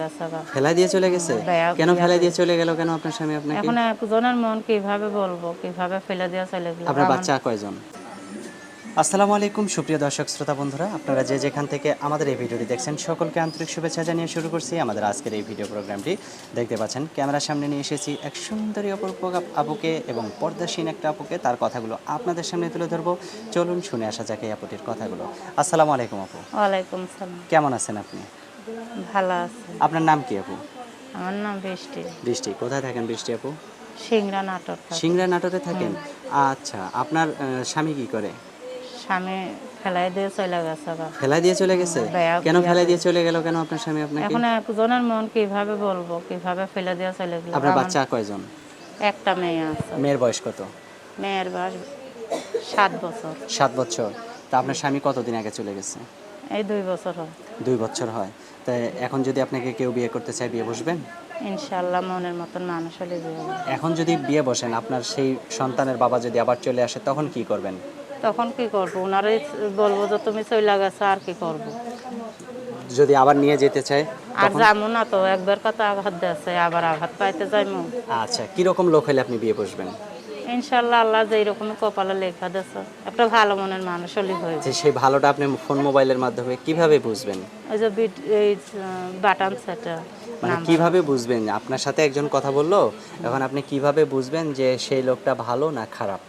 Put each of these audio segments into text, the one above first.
গেছে ফেলা দিয়ে চলে গেছে? কেন দিয়ে চলে গেল কেন আপনার স্বামী আপনাকে? এখন একজনের মন কীভাবে বলব? কীভাবে ফেলে দিয়ে চলে গেল? আপনার বাচ্চা কয়জন? আসসালামু আলাইকুম সুপ্রিয় দর্শক শ্রোতা বন্ধুরা। আপনারা যে যেখান থেকে আমাদের এই ভিডিওটি দেখছেন সকলকে আন্তরিক শুভেচ্ছা জানিয়ে শুরু করছি আমাদের আজকের এই ভিডিও প্রোগ্রামটি। দেখতে পাচ্ছেন ক্যামেরার সামনে নিয়ে এসেছি এক সুন্দরী অপরূপ আপুকে এবং পর্দাসীন একটা আপুকে। তার কথাগুলো আপনাদের সামনে তুলে ধরবো। চলুন শুনে আসা যাক এই আপুটির কথাগুলো। আসসালামু আলাইকুম আপু। ওয়ালাইকুম কেমন আছেন আপনি? ভালো আছে। আপনার নাম কি আপু? আমার নাম বৃষ্টি। বৃষ্টি কোথায় থাকেন বৃষ্টি আপু? সিংড়া নাটক সিংড়া নাটকে থাকেন? আচ্ছা আপনার স্বামী কি করে? স্বামী ফেলাই দিয়ে চলে গেছে গা। ফেলা দিয়ে চলে গেছে? কেন ফেলা দিয়ে চলে গেল কেন আপনার স্বামী আপনাকে? এখন একজনের মন কীভাবে বলব? কীভাবে ফেলে দিয়ে চলে গেল? আপনার বাচ্চা কয়জন? একটা মেয়ে আছে। মেয়ের বয়স কত? মেয়ের বয়স সাত বছর। সাত বছর। তা আপনার স্বামী কতদিন আগে চলে গেছে? এই দুই বছর হয়। দুই বছর হয়। তাই এখন যদি আপনাকে কেউ বিয়ে করতে চায় বিয়ে বসবেন? ইনশাল্লাহ মনের মতন মানুষ হলে বিয়ে। এখন যদি বিয়ে বসেন আপনার সেই সন্তানের বাবা যদি আবার চলে আসে তখন কি করবেন? তখন কি করব? ওনারাই বলব যে তুমি চলে গেছো আর কি করব? যদি আবার নিয়ে যেতে চায় আর যাব না তো একবার কথা আঘাত দিয়েছে আবার আঘাত পাইতে যাইমু। আচ্ছা কীরকম লোক হলে আপনি বিয়ে বসবেন? ইনশাল্লাহ আল্লাহ যে এরকম কপালে লেখা দিয়েছে একটা ভালো মনের মানুষ হলে হয়ে যে সেই ভালোটা আপনি ফোন মোবাইলের মাধ্যমে কীভাবে বুঝবেন? ওই যে বিট এই বাটাম সেটা মানে কীভাবে বুঝবেন? আপনার সাথে একজন কথা বলল এখন আপনি কীভাবে বুঝবেন যে সেই লোকটা ভালো না খারাপ?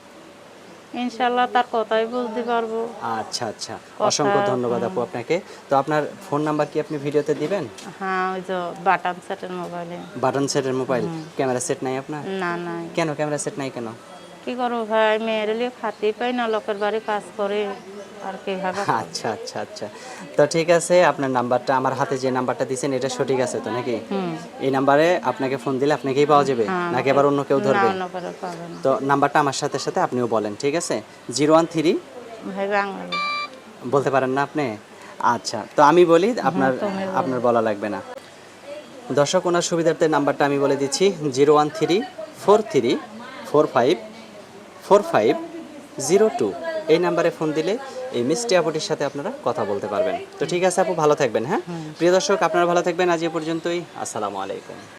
ইনশাল্লাহ তার কথাই বুঝতে পারব। আচ্ছা আচ্ছা। অসংখ্য ধন্যবাদ আপু আপনাকে। তো আপনার ফোন নাম্বার কি আপনি ভিডিওতে দিবেন? হ্যাঁ ওই যে বাটন সেটের মোবাইলে বাটন সেটের মোবাইল ক্যামেরা সেট নাই আপনার? না নাই। কেন ক্যামেরা সেট নাই কেন? কি করব ভাই মেয়ের লিয়ে খাতেই পাই না লোকের বাড়ি কাজ করে। আর কীভাবে আচ্ছা আচ্ছা আচ্ছা। তো ঠিক আছে আপনার নাম্বারটা আমার হাতে যে নাম্বারটা দিয়েছেন এটা সঠিক আছে তো নাকি? এই নাম্বারে আপনাকে ফোন দিলে আপনাকেই পাওয়া যাবে নাকি আবার অন্য কেউ ধরবে? তো নাম্বারটা আমার সাথে সাথে আপনিও বলেন ঠিক আছে? জিরো ওয়ান থ্রি বলতে পারেন না আপনি? আচ্ছা তো আমি বলি আপনার আপনার বলা লাগবে না। দর্শক ওনার সুবিধার্থে নাম্বারটা আমি বলে দিচ্ছি zero one three four three four five four five zero two. এই নাম্বারে ফোন দিলে এই মিষ্টি আপুটির সাথে আপনারা কথা বলতে পারবেন। তো ঠিক আছে আপু ভালো থাকবেন হ্যাঁ? প্রিয় দর্শক আপনারা ভালো থাকবেন। আজ এ পর্যন্তই। আসসালামু আলাইকুম।